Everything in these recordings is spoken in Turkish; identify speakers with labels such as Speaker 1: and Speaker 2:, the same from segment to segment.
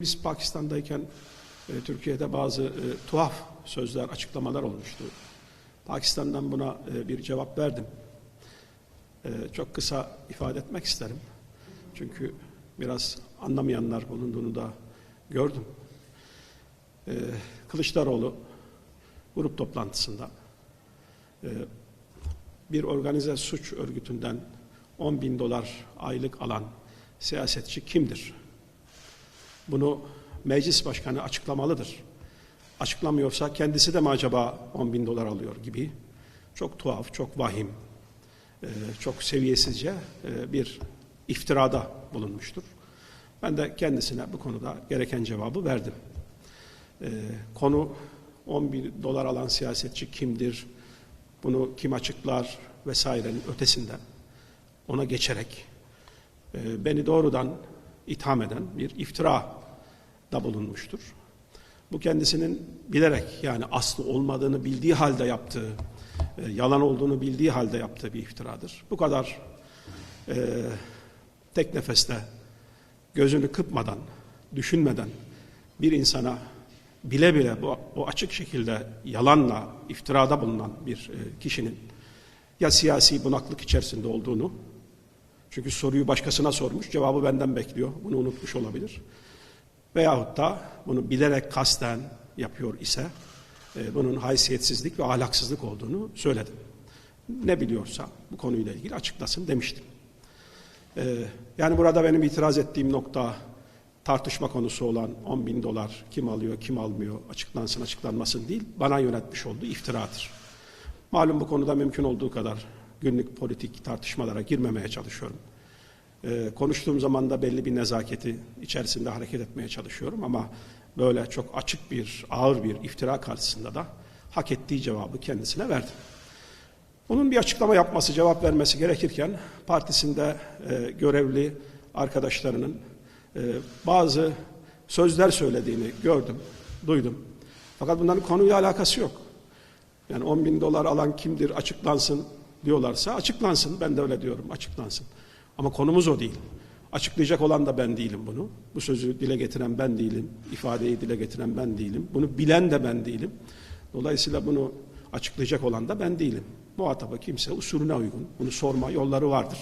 Speaker 1: Biz Pakistan'dayken e, Türkiye'de bazı e, tuhaf sözler, açıklamalar olmuştu. Pakistan'dan buna e, bir cevap verdim. E, çok kısa ifade etmek isterim. Çünkü biraz anlamayanlar bulunduğunu da gördüm. E, Kılıçdaroğlu grup toplantısında e, bir organize suç örgütünden 10 bin dolar aylık alan siyasetçi kimdir? Bunu meclis başkanı açıklamalıdır. Açıklamıyorsa kendisi de mi acaba 10 bin dolar alıyor gibi çok tuhaf, çok vahim, e, çok seviyesizce e, bir iftirada bulunmuştur. Ben de kendisine bu konuda gereken cevabı verdim. E, Konu 10 bin dolar alan siyasetçi kimdir, bunu kim açıklar vesairenin ötesinde ona geçerek beni doğrudan itham eden bir iftira da bulunmuştur. Bu kendisinin bilerek yani aslı olmadığını bildiği halde yaptığı, e, yalan olduğunu bildiği halde yaptığı bir iftiradır. Bu kadar e, tek nefeste gözünü kıpmadan, düşünmeden bir insana bile bile bu, o açık şekilde yalanla iftirada bulunan bir e, kişinin ya siyasi bunaklık içerisinde olduğunu çünkü soruyu başkasına sormuş, cevabı benden bekliyor. Bunu unutmuş olabilir. Veyahut da bunu bilerek kasten yapıyor ise e, bunun haysiyetsizlik ve ahlaksızlık olduğunu söyledim. Ne biliyorsa bu konuyla ilgili açıklasın demiştim. E, yani burada benim itiraz ettiğim nokta tartışma konusu olan 10 bin dolar kim alıyor kim almıyor açıklansın açıklanmasın değil bana yönetmiş olduğu iftiradır. Malum bu konuda mümkün olduğu kadar günlük politik tartışmalara girmemeye çalışıyorum. Ee, konuştuğum zaman da belli bir nezaketi içerisinde hareket etmeye çalışıyorum ama böyle çok açık bir, ağır bir iftira karşısında da hak ettiği cevabı kendisine verdim. Onun bir açıklama yapması, cevap vermesi gerekirken partisinde e, görevli arkadaşlarının e, bazı sözler söylediğini gördüm, duydum. Fakat bunların konuyla alakası yok. Yani 10 bin dolar alan kimdir açıklansın diyorlarsa açıklansın. Ben de öyle diyorum açıklansın. Ama konumuz o değil. Açıklayacak olan da ben değilim bunu. Bu sözü dile getiren ben değilim. ifadeyi dile getiren ben değilim. Bunu bilen de ben değilim. Dolayısıyla bunu açıklayacak olan da ben değilim. Muhatabı kimse usulüne uygun. Bunu sorma yolları vardır.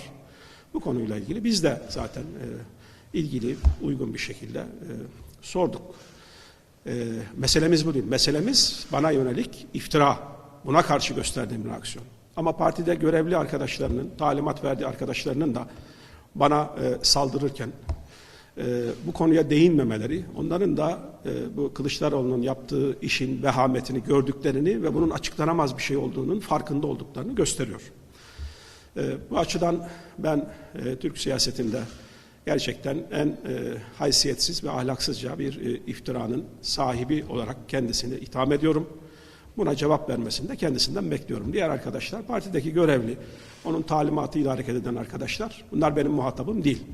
Speaker 1: Bu konuyla ilgili biz de zaten e, ilgili uygun bir şekilde e, sorduk. E, meselemiz bu değil. Meselemiz bana yönelik iftira. Buna karşı gösterdiğim bir aksiyon. Ama partide görevli arkadaşlarının, talimat verdiği arkadaşlarının da bana e, saldırırken e, bu konuya değinmemeleri, onların da e, bu Kılıçdaroğlu'nun yaptığı işin vehametini gördüklerini ve bunun açıklanamaz bir şey olduğunun farkında olduklarını gösteriyor. E, bu açıdan ben e, Türk siyasetinde gerçekten en e, haysiyetsiz ve ahlaksızca bir e, iftiranın sahibi olarak kendisini itham ediyorum. Buna cevap vermesini de kendisinden bekliyorum. Diğer arkadaşlar partideki görevli, onun talimatıyla hareket eden arkadaşlar bunlar benim muhatabım değil.